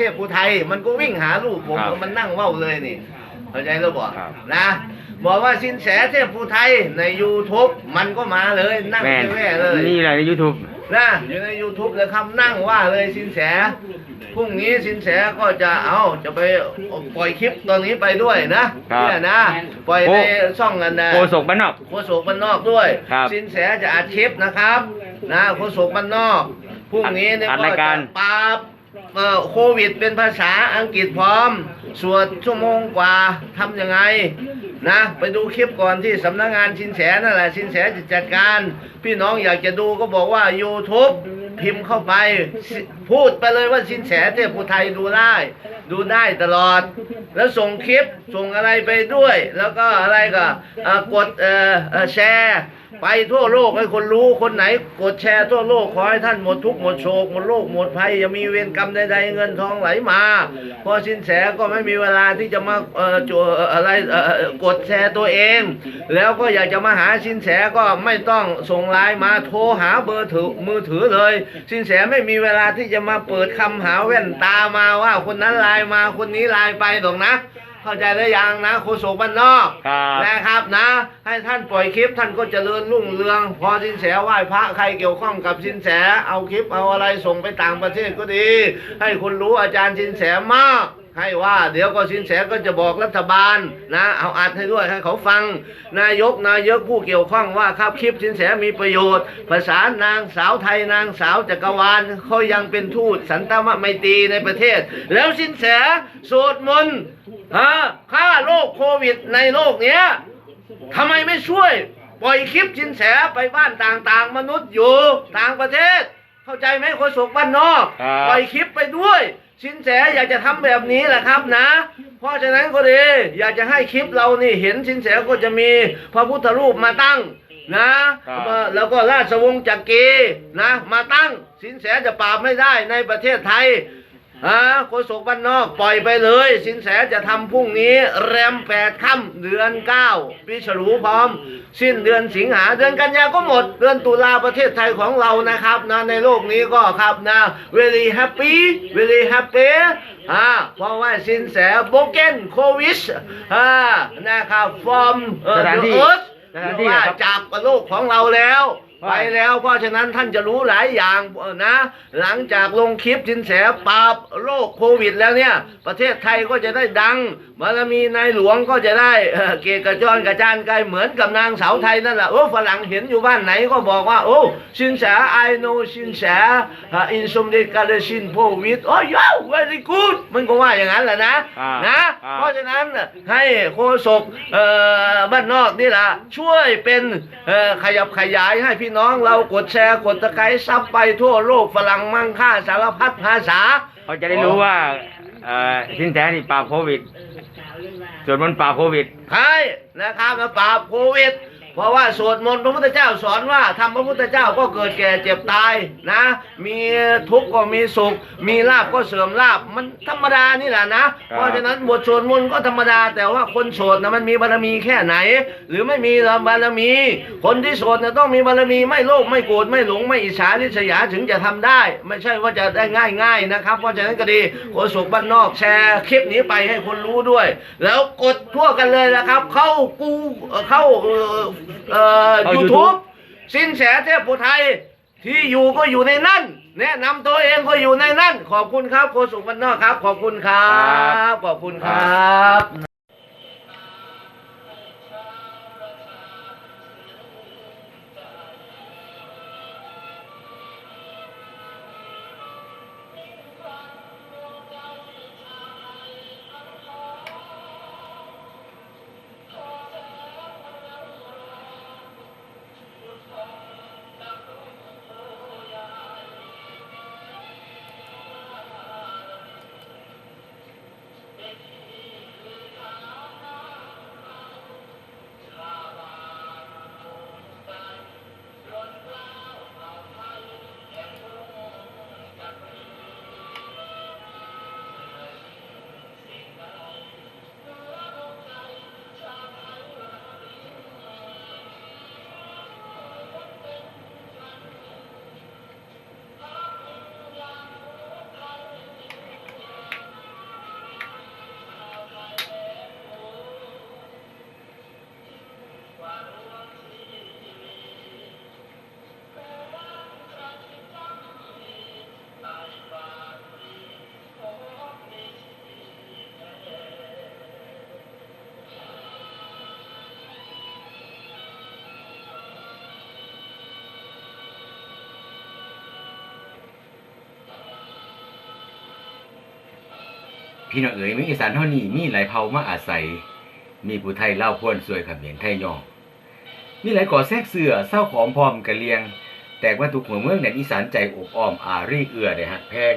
เทพภูไทย มันก็วิ่งหาลูกผมครับมันนั่งเว้าเลยนี่ เข้าใจหรือเปล่าครับนะบอกว่าสินแสเทพภูไทยใน YouTube มันก็มาเลยนั่งแม่นแว่ๆเลย นี่แหละในยูทูบ นะอยู่ใน YouTube เลยครับนั่งว่าเลยสินแสพรุ่งนี้สินแสก็จะเอาจะไปปล่อยคลิปตอนนี้ไปด้วยนะครับ เนี่ยนะ ปล่อยในช่องกันนะโคศกบ้านนอก โฆษกบ้านนอกด้วย ครับสินแสจะอัดคลิปนะครับ นะโฆษกบ้านนอกพรุ่งนี้เนี่ยอัดก็รายการ จะปราบเอ่อ โควิดเป็นภาษาอังกฤษพร้อม สวดชั่วโมงกว่าทำยังไงนะ ไปดูคลิปก่อนที่สำนักงานชินแสนั่นแหละ ชินแสจะจัดการ พี่น้องอยากจะดูก็บอกว่า YouTube พิมพ์เข้าไป พูดไปเลยว่าสินแสเทพอุทัยดูได้ ดูได้ตลอด แล้วส่งคลิปส่งอะไรไปด้วย แล้วก็อะไรก็กดแชร์ไปทั่วโลกให้คนรู้คนไหน กดแชร์ทั่วโลกขอให้ท่านหมดทุกหมดโศกหมดโรคหมดภัยอย่ามีเวรกรรมใดๆเงินทองไหลมา พอสินแสก็ไม่มีเวลาที่จะมาเอ่อจอะไรกดแชร์ตัวเอง แล้วก็อยากจะมาหาสินแสก็ไม่ต้องส่งไลน์มาโทรหาเบอร์ถือมือถือเลยสินแสไม่มีเวลาที่จะมาเปิดคำหาแว่นตามาว่า คนนั้นไลน์มาคนนี้ไลน์ไปหรอกนะ เข้าใจหรือยังนะโคศกบ้านนอกครับนะครับนะ ให้ท่านปล่อยคลิปท่านก็เจริญรุ่งเรือง พอสินแสไหว้พระใครเกี่ยวข้องกับสินแสเอาคลิปเอาอะไรส่งไปต่างประเทศก็ดี ให้คนรู้อาจารย์สินแสมาก ให้ว่า เดี๋ยวก็สินแสก็จะบอกรัฐบาลนะเอาอัดให้ด้วยให้เขาฟัง นายกนายกผู้เกี่ยวข้องว่าครับคลิปสินแสมีประโยชน์ ภาษานางสาวไทยนางสาวจักรวาลเขายังเป็นทูตสันตมไมตรีในประเทศ แล้วสินแสสวดมนต์ฮะฆ่าโรคโควิดในโลกเนี้ยทำไมไม่ช่วยปล่อยคลิปสินแสไปบ้านต่างๆ มนุษย์อยู่ต่างประเทศ เข้าใจไหมคนศกบ้านนอกครับปล่อยคลิปไปด้วย สินแสอยากจะทำแบบนี้แหละครับนะ เพราะฉะนั้นก็ดีอยากจะให้คลิปเรานี่เห็นสินแสก็จะมีพระพุทธรูปมาตั้งนะครับแล้วก็ราชวงศ์จักรีนะ มาตั้งสินแสจะปราบไม่ได้ในประเทศไทย อ่าโฆษกบ้านนอกปล่อยไปเลย สินแสจะทำพรุ่งนี้ แรมแปดค่ำเดือนเก้าปีฉลูพร้อม สิ้นเดือนสิงหาเดือนกันยาก็หมด เดือนตุลาประเทศไทยของเรานะครับนะในโลกนี้ก็ครับนะ very happy very happy อ่าเพราะว่าสินแสโบเกนโควิชอ่านะครับ from เอ่อสถานที่ the earth สถานที่ว่าครับจากโลกของเราแล้วว่า ไปแล้วเพราะฉะนั้นท่านจะรู้หลายอย่างนะ หลังจากลงคลิปสินแสปราบโรคโควิดแล้วเนี่ย ประเทศไทยก็จะได้ดัง บารมีในหลวงก็จะได้เอ่อเกยรติกระจรกระจานไกลเหมือนกับนางสาวไทยนั่นแหละโอ้ฝรั่งเห็นอยู่บ้านไหนก็บอกว่า โอ้สินแส I know สินแสอินสมเด็จกาลสินโพวิดโอ้ย very good มันก็ว่าอย่างนั้นแหละนะอ่านะอ่าเพราะฉะนั้นน่ะให้โฆษกเอ่อบ้านนอกนี่แหละช่วยเป็นเอ่อขยับขยายให้พี่น้องเรากดแชร์กดตะไคร้ซับไปทั่วโลกฝรั่งมั่งค่าสารพัดภาษาเขาจะได้รู้ว่าเอ่อสินแสนี่ปราบโควิด ส่วนมันต์ปราบโควิดใช่นะครับมาปราบโควิด เพราะว่าสวดมนต์พระพุทธเจ้าสอนว่าทำพระพุทธเจ้าก็เกิดแก่เจ็บตายนะ มีทุกข์ก็มีสุข มีลาบก็เสื่อมลาบมันธรรมดานี่แหละนะ เพราะฉะนั้นบทสวดมนต์ก็ธรรมดา แต่ว่าคนโสดนะมันมีบารมีแค่ไหน หรือไม่มีบารมี คนที่โสดนะต้องมีบารมีไม่โลภไม่โกรธไม่หลงไม่อิจฉาริษยาถึงจะทำได้ ไม่ใช่ว่าจะได้ง่าย ๆนะครับ เพราะฉะนั้นก็ดีโฆษกบ้านนอกแชร์คลิปนี้ไปให้คนรู้ด้วย แล้วกดทั่วกันเลยนะครับ เข้ากูเข้าเอ่อเอ่อเข้ายูทูบ YouTube สินแสเทพปุไทย ที่อยู่ก็อยู่ในนั่น แนะนำตัวเองก็อยู่ในนั่น ขอบคุณครับโฆษกบ้านนอกครับ ขอบคุณครับ ขอบคุณครับ พี่น้องเอ๋ยมืองอีสานเท่านี้มีหลายเผ่ามาอาศัย มีผู้ไทยเล่าพ่วนสวยขมรไทยย่อมีหลายก่อแทรกเสือเศร้าขอมพร้อมกะเลียง แตกมาทุกหัวเมืองแดนอีสานใจอบอ้อมอารีเอือได้หักแพง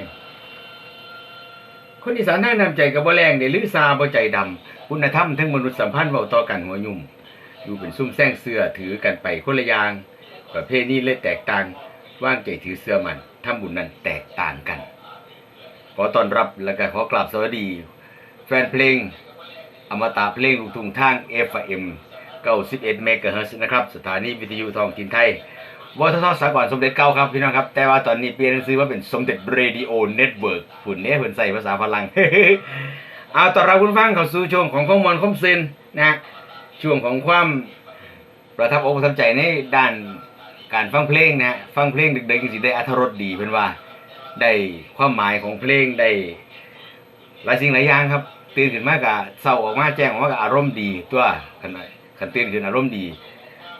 คนอีสานทางนำใจกับบ่แรงได้ลือซาบ่ใจดำคุณธรรมทั้งมนุษยสัมพันธ์เว้าต่อกันหัวยุ่มอยู่เป็นซุ่มแซงเสื้อถือกันไปคนละอย่างประเภทนี้เลยแตกต่างว่างใจถือเสื้อมันทำบุญนั้นแตกต่างกัน ขอต้อนรับและก็ขอกราบสวัสดี แฟนเพลง อมตะเพลงลูกทุ่งทาง FM 91เมกะเฮิรตซ์นะครับ สถานีวิทยุทองถิ่นไทยวททสากลสมเด็จเก้าครับพี่น้องครับ แต่ว่าตอนนี้เปลี่ยนชื่อว่าเป็นสมเด็จเรดิโอเน็ตเวิร์กฝุ่นเนี้ยฝุ่นใส่ภาษาฝรั่งเอาต้อนรับคุณฟังเข้าสู่ช่วงของข้อมูลข้อมเซนนะช่วงของความประทับอกประทับใจในด้านการฟังเพลงนะฟังเพลงดึกๆจริได้อรรถรสดีเพิ่นว่า ได้ความหมายของเพลงได้หลายสิ่งหลายอย่างครับ ตื่นขึ้นมากะเศร้าออกมาแจ้งออกมากะอารมณ์ดีตัวขันขันตื่นขึ้นอารมณ์ดี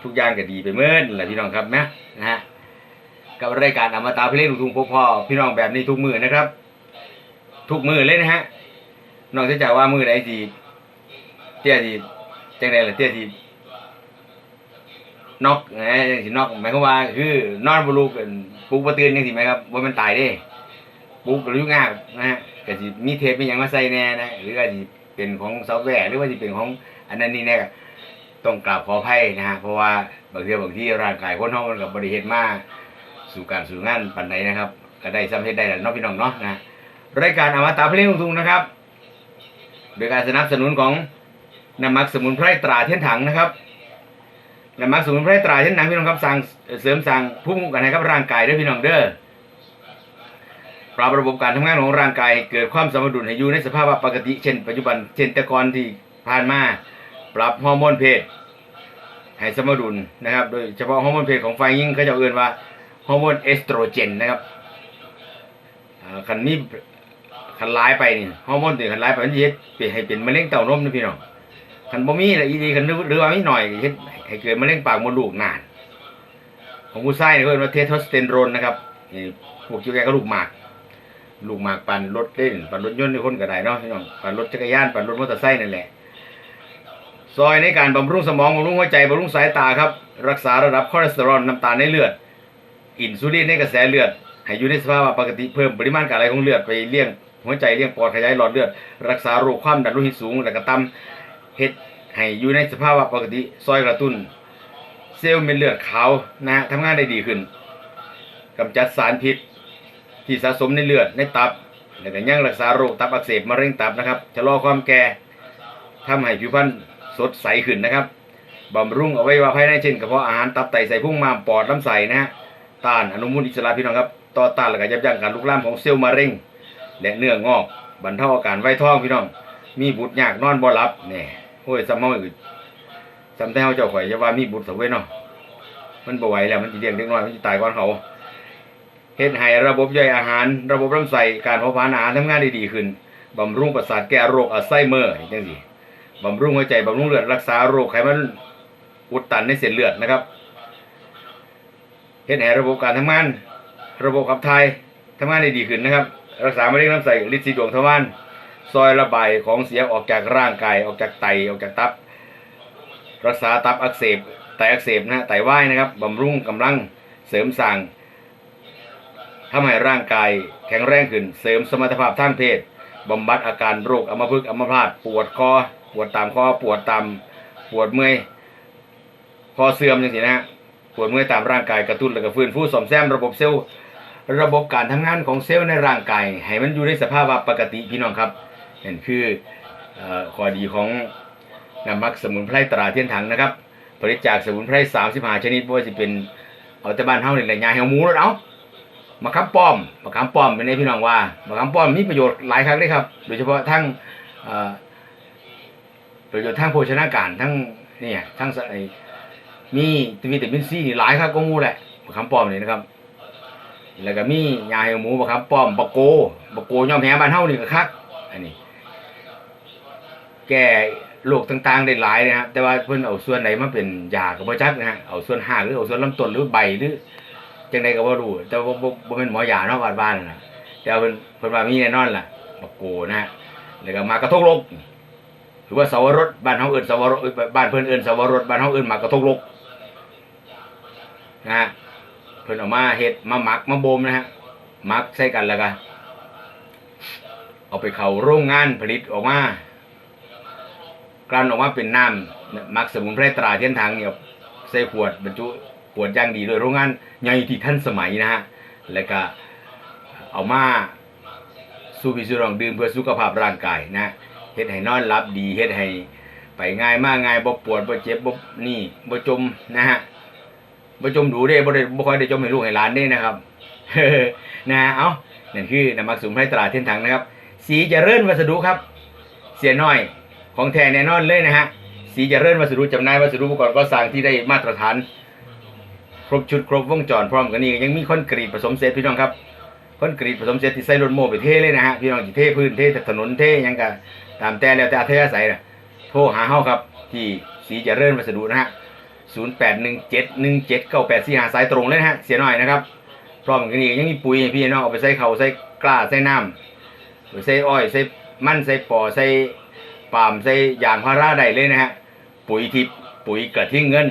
ทุกอย่างก็ดีไปเมื่อนั่นแหละพี่น้องครับนะนะฮะกับรายการอมตะเพลงลูกทุ่งพบพ่อพี่น้องแบบนี้ทุกมือนะครับ ทุกมือเลยนะฮะนอกจากว่ามือไหนสิเตี้ยสิจังไดล่ะเตี้ยสิ นอกนะสินอกหมายความว่าคือนอนบ่ลุกเป็นปลุกบ่ตื่นจังซี่ไหมครับบ่แมันตายเด้ปุ๊บหรืองาบนะฮะก็สิมีเทปมีหยังมาใส่แน่นะหรือว่าสิเป็นของซอฟต์แวร์หรือว่าสิเป็นของอันนั้นนี่แน่ก็ต้องกราบขออภัยนะฮะเพราะว่าบางทีบางที่ร่างกายคนเฮามันก็บ่ได้เฮ็ดมาสู่การสู่งานปานใดนะครับ ก็ได้ซ้ำเฮ็ดได้แหละเนาะพี่น้องเนาะนะรายการอมตะเพลงลูกทุ่งนะครับ โดยการสนับสนุนของน้ำมักสมุนไพรตราเทียนถังนะครับ น้ำมักสมุนไพรตราเทียนถังพี่น้องครับสั่งเสริมสั่งภูมิคุ้มกันให้กับร่างกายด้อพี่น้องเด้อปรับระบบการทำงานของร่างกาย เกิดความสมดุลให้อยู่ในสภาพปกติเช่นปัจจุบันเช่นแต่ก่อนที่ผ่านมาปรับฮอร์โมนเพศให้สมดุลนะครับ โดยเฉพาะฮอร์โมนเพศของฝ่ายหญิงเขาจะเอื่นว่าฮอร์โมนเอสโตรเจนนะครับคันนี้คันร้ายไปนี่ฮอร์โมนตัวคันร้ายไปมันจะเฮ็ดเป็นให้เป็นมะเร็งเต้านมนะพี่น้องคันบ่มีละอีดีคันหรือว่ามีหน่อยเฮ็ด ให้เกิดมะเร็งปากมดลูกนาน ของผู้ชายเนี่ยเขาเรียกว่าเทสโทสเตอโรนนะครับพวกเกี่ยวกับลูกหมาก ลูกหมากปั่นรถเล่นปั่นรถยนต์ในคนก็ได้เนาะพี่น้องปั่นรถจักรยานปั่นรถมอเตอร์ไซค์นั่นแหละซอยในการบำรุงสมองบำรุงหัวใจบำรุงสายตาครับ รักษาระดับคอเลสเตอรอลน้ำตาลในเลือด อินซูลินในกระแสเลือดให้อยู่ในสภาวะปกติเพิ่มปริมาณการไหลของเลือดไปเลี้ยงหัวใจเลี้ยงปอดขยายหลอดเลือด รักษาโรคความดันโลหิตสูงและก็ต่ำเฮ็ด ให้อยู่ในสภาวะปกติซอยกระตุ้น เซลล์เม็ดเลือดขาวนะฮะทำงานได้ดีขึ้นกำจัดสารพิษ ที่สะสมในเลือดในตับแล้วก็ยังรักษาโรคตับอักเสบมะเร็งตับนะครับชะลอความแก่ทำให้ผิวพรรณสดใสขึ้นนะครับบำรุงเอาไวัยวะภายในเช่นกระเพาะอาหารตับไตไส้พุงมามปอดลำไส้นะฮะต้านอนุมูลอิสระพี่น้องครับต่อต้านและก็ยับยั้งการลุกลามของเซลล์มะเร็งและเนื้องอกบรรเทาอาการไวท้องพี่น้อง มีบุตรยากนอนบ่หลับเนี่ย โอ้ยซ้ำเฮาอีกซ้ำแต่เฮาเจ้าข่อยจะว่ามีบุตรสวยเนาะมันบ่ไหวแล้วมันสิเลี้ยงเด็กน้อยมันสิตายก่อนเขาเฮ็ดให้ระบบย่อยอาหาร ระบบลำไส้การเผาผลาญอาหารทำงานได้ดีขึ้นบำรุงประสาทแก้โรคอัลไซเมอร์จังซี่บำรุงหัวใจบำรุงเลือดรักษาโรคไขมันอุดตันในเส้นเลือดนะครับเฮ็ดให้ระบบการทำงาน ระบบขับถ่ายทำงานได้ดีขึ้นนะครับ รักษามะเร็งลำไส้ลินสีดวงทวาร ซอยระบายของเสียออกจากร่างกายออกจากไตออกจากตับ รักษาตับอักเสบไตอักเสบนะไตวายนะครับบำรุงกำลังเสริมสร้างทำให้ร่างกายแข็งแรงขึ้น เสริมสมรรถภาพทางเพศบำบัดอาการโรคอัมพฤกษ์อัมพาตปวดคอปวดตามคอปวดตามปวดเมื่อยคอเสื่อมจังซี่นะฮะปวดเมื่อยตามร่างกายกระตุ้นแล้วก็ฟื้นฟูซ่อมแซมระบบเซลล์ระบบการทำงานของเซลล์ในร่างกายให้มันอยู่ในสภาวะปกติพี่น้องครับ นั่นคือข้อดีของน้ำมักสมุนไพรตราเทียนถังนะครับผลิตจากสมุนไพร35ชนิดว่าสิเป็นเอาแต่บ้านเฮานี่แหละยาเหี่ยวหมูแล้วเอามะขามป้อมมะขามป้อมเป็นไงพี่น้องว่ามะขามป้อมมีประโยชน์หลายครั้งเลยครับ โดยเฉพาะทั้งประโยชน์ทั้งโภชนาการทั้งเนี่ยทั้งไอมีวิตามินซีนี่หลายครับก็งูแหละมะขามป้อมนี่นะครับ แล้วก็มียาเหี่ยวหมูมะขามป้อมบะโกบะโกย่อมแหบ้านเฮานี่ก็คักอันนี้ แก้โรคต่างๆได้หลายนะครับ แต่ว่าเพิ่นเอาส่วนไหนมาเป็นยาก็บ่จักนะฮะเอาส่วนหากหรือเอาส่วนลำต้นหรือใบหรือจังใดก็บ่รู้แต่ว่าบ่บ่เป็นหมอยาเนาะบ้านบ้านนะแต่เพิ่นเพิ่นว่ามีแน่นอนล่ะบักโกนะฮะแล้วก็มากระทกลกหรือว่าสวรสบ้านเฮาเอิ้นสวรสบ้านเพิ่นเอิ้นสวรสบ้านเฮาเอิ้นมากกระทกลกนะฮะเพิ่นเอามาเฮ็ดมาหมักมาบ่มนะฮะหมักใส่กันแล้วก็เอาไปเข้าโรงงานผลิตออกมา กลั่นออกมาเป็นน้ำมักสมุนไพรตราเทียนทางเนี่ยใส่ขวดบรรจุขวดย่างดีโดยโรงงานใหญ่ที่ทันสมัยนะฮะแล้วก็เอามาสู้พี่สู้น้องดื่มเพื่อสุขภาพร่างกายนะเฮ็ดให้นอนหลับดีเฮ็ดให้ไปง่ายมากง่ายบ่ปวดบ่เจ็บบ่นี่บ่จมนะฮะบ่จมดูเด้บ่ได้บ่ค่อยได้จมให้ลูกให้หลานเด้นะครับนะเอ้านั่นคือน้ำมักสมุนไพรตราเทียนถังนะครับ สีจเจริญวัสดุครับ เสียน้อย ของแท้แน่นอนเลยนะฮะ สีเจริญวัสดุจำหน่ายวัสดุอุปกรณ์ก่อสร้างที่ได้มาตรฐาน ครบชุดครบวงจรพร้อมกันนี้ยังมีคอนกรีตผสมเศษพี่น้องครับคอนกรีตผสมเสร็จที่ใส่รถโม่ไปเทเลยนะฮะพี่น้องสิเทพื้นเทถนนเทยังก็ตามแต่แล้วแต่อัธยาศัยนะโทรหาเฮาครับ ที่สีเจริญวัสดุนะฮะ0817179845สายตรงเลยนะฮะเสียหน่อยนะครับพร้อมกันนี้ยังมีปุ๋ยพี่น้องเอาไปใส่เขาใส่กล้าใส่น้ำใส่อ้อยใส่มันใส่ปอใส่ ปาล์มใส่ยางพาราได้เลยนะฮะปุ๋ยทิพปุ๋ยกระทิงเงิน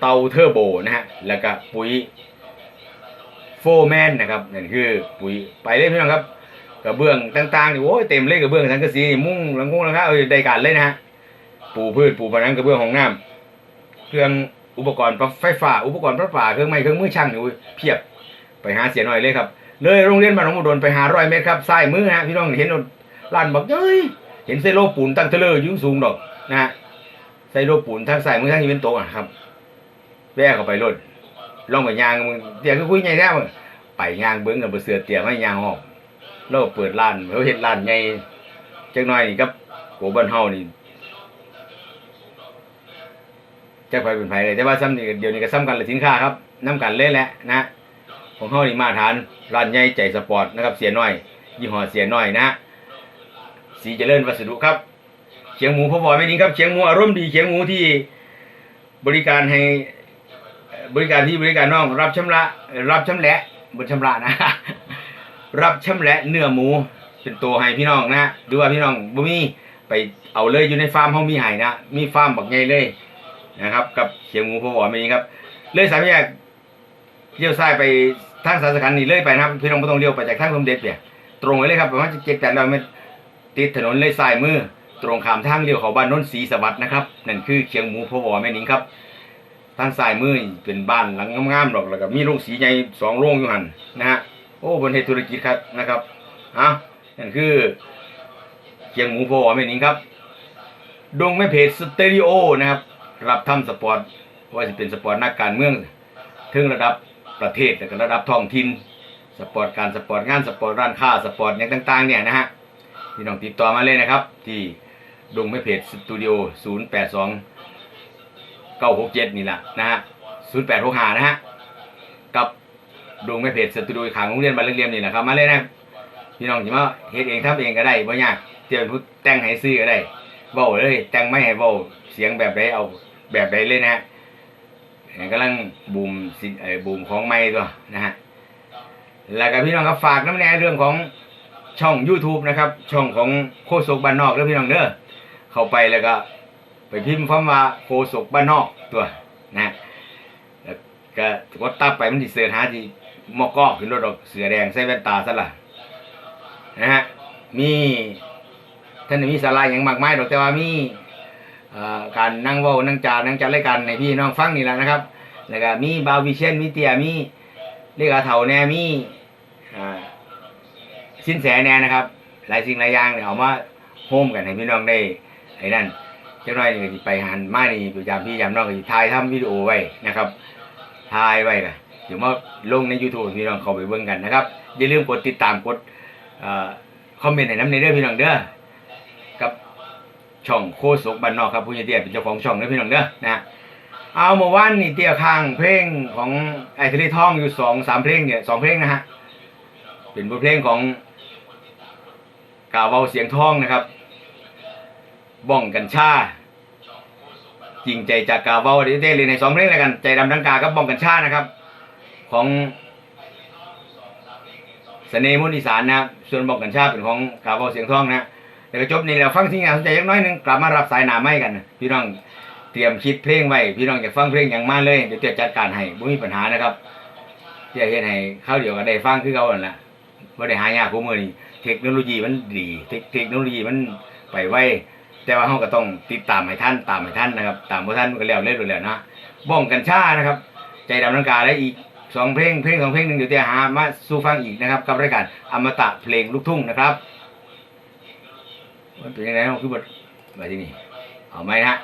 เตาเทอร์โบนะฮะแล้วก็ปุ๋ยโฟแมนนะครับนั่นคือปุ๋ยไปเลยพี่น้องครับกระเบื้องต่างๆนี่โอ้ยเต็มเลยกระเบื้องสังกระสีมุ้งหลังคงหลังคาเอ้ยได้การเลยนะฮะปูพืชปูผนังกระเบื้องของน้ำเครื่องอุปกรณ์ไฟฟ้าอุปกรณ์ประปาเครื่องไม้เครื่องมือช่างนี่โอ้ยเพียบไปหาเสียหน่อยเลยครับ เลยโรงเรียนบ้านหนองบัวดนไปหาร้อยเมตรครับซ้ายมือฮะพี่น้องเห็นลานบอกเฮ้ย เห็นไซโลปูนตั้งเทเลอร์ยุ่งสูงดอกนะฮะไซโลปูนทางซ้ายมือทางนี้เป็นโต๊ะอะครับแวะเข้าไปรถลองไปยางมึงเดี๋ยวก็คุยไงแท้มึงไปยางเบิ้งกับเสือเตี่ยไม่ยางออกเราเปิดร้านเขาเฮ็ดร้านใหญ่จักหน่อยนี่ครับโกบ้านเฮานี่จักไปเป็นไผเลยแต่ว่าซ้ำนี่เดี๋ยวนี้ก็ซ้ำกันละสินค้าครับน้ำกันเลยแหละนะของเฮานี่มาตรฐานร้านใหญ่ใจสปอร์ตนะครับเสียน้อยยี่ห้อเสียน้อยนะ สีเจริญวัสดุครับเขียงหมูพ่อบอยไม่นิ่งครับเขียงหมูอารมณ์ดีเขียงหมูที่บริการให้บริการที่บริการน้อง รับชำระ รับชำแหละบนชำระนะ รับชำแหละเนื้อหมูเป็นตัวให้พี่น้องนะดูว่าพี่น้องบ่มีไปเอาเลยอยู่ในฟาร์มเฮามีให้นะมีฟาร์มบักใหญ่เลยนะครับ กับเขียงหมูพอหวานนี้ครับ เลยสามแยกเลี้ยวซ้ายไปทางสารสคันนี่เลยไปนะครับ พี่น้องบ่ต้องเลี้ยวไปจากทางสมเด็จเนี่ยตรงไปเลยครับประมาณ7 8 0 0เมตร ติดถนนเลยซ้ายมือ ตรงขามทางเลี้ยวเขาบ้านน้นศรีสวัสดิ์นะครับ นั่นคือเขียงหมูพอหวานแม่นิงครับทางซ้ายมือเป็นบ้านหลังงามๆดอกแล้วก็มีโรงสีใหญ่สองโรงอยู่หันนะฮะโอ้บนเฮ็ดธุรกิจครับนะครับอะนั่นคือเคียงหมูโพอแม่นิงครับดงแม่เพจสเตอริโอนะครับ รับทำสปอร์ตว่าจะเป็นสปอร์ตนักการเมืองถึงระดับประเทศแล้วก็ระดับท้องถิ่นสปอร์ตการสปอร์ตงานสปอร์ตร้านค้าสปอร์ตอย่างต่าง ๆ เนี่ยนะฮะ พี่น้องติดต่อมาเลยนะครับ ที่ดงแม่เพจสตูดิโอ082เก้าหกเจ็ดนี่แหละนะฮะศูนย์แปดหกห้านะฮะกับดวงแม่เพจสตูดิโอขางโรงเรียนบ้านเรียมนี่แหละครับมาเลยนะพี่น้องสิมาเฮ็ดเองทำเองก็ได้บ่ยากเตรียมผู้แต่งให้ซื้อก็ได้เว้าเลยแต่งไม่ให้เว้าเสียงแบบใดเอาแบบใดเลยนะฮะกำลังบูมสิเอ่อบูมของใหม่ตัวนะฮะแล้วก็พี่น้องครับฝากน้ำแน่เรื่องของ ช่อง YouTube นะครับ ช่องของโคศกบ้านนอกเด้อพี่น้องเด้อเข้าไปแล้วก็ ไปพิมพ์คำว่าโคศกบ้านนอกตัวนะแล้วก็กดตับไปมันสิเสิร์ชหาที่มอกอขึ้นรถดอกเสือแดงใส่แว่นตาซะละนะฮะมีท่านมีสาระอย่างมากมายดอกแต่ว่ามีการนั่งว้านั่งจานั่งจัดรายการในพี่น้องฟังนี่แหละนะครับ แล้วก็มีบาวิเชนมีเตียมีเรียกาเถาแนมีอ่า สินแสแน่นะครับ หลายสิ่งหลายอย่างเนี่ยเอามาโฮมกันให้พี่น้องได้ไอ้นั่นจังน้อยนี่ก็สิไปหันมานี่ประจำพี่ยามน้องก็สิถ่ายทำวิดีโอไว้นะครับถ่ายไว้ก็เดี๋ยวมาลงใน YouTube พี่น้องเข้าไปเบิ่งกันนะครับอย่าลืมกดติดตามกดเอ่อคอมเมนต์ให้น้ำในเด้อพี่น้องเด้อกับช่องโคศกบ้านนอกครับผู้ใหญ่เตี้ยเป็นเจ้าของช่องเด้อพี่น้องเด้อนะเอาเมื่อวานนี่เตี้ยข้างเพลงของไอ้ทะเลทองอยู่สองสามเพลงเนี่ยสองเพลงนะฮะเป็นบทเพลงของ กาวเวาเสียงท้องนะครับ บ้องกัญชาจริงใจจากกาเวาเด้เลยในสองเพลงแล้วกันใจดำดังกากับบ้องกัญชานะครับ ของเสน่ห์มุนอีสานนะส่วนบ้องกัญชาเป็นของกาเวาเสียงท้องนะแล้วก็จบนี่แล้วฟังที่งานสนใจยักน้อยนึงกลับมารับสายหนาไม้กัน พี่น้องเตรียมคิดเพลงไว้พี่น้องอยากฟังเพลงอย่างมาเลยเดี๋ยวเตรียมจัดการให้บ่มีปัญหานะครับเดี๋ยวเฮ็ดให้เข้าเดียวก็ได้ฟังคือเก่าแหละบ่ได้หายากกูมื้อนี้ เทคโนโลยีมันดีเทคเทคโนโลยีมันไปไวแต่ว่าเฮาก็ต้องติดตามให้ทันตามให้ทันนะครับ ตามบ่ทันมันก็แล้วเล่นแล้วนะบ้องกันชานะครับ ใจดำนังกาและอีกสองเพลงเพลงสองเพลงหนึ่งเดี๋ยวจะหามาสู่ฟังอีกนะครับกับรายการอมตะเพลงลูกทุ่งนะครับมันเป็นยังไงคือบทมาที่นี่เอาไหมนะฮะ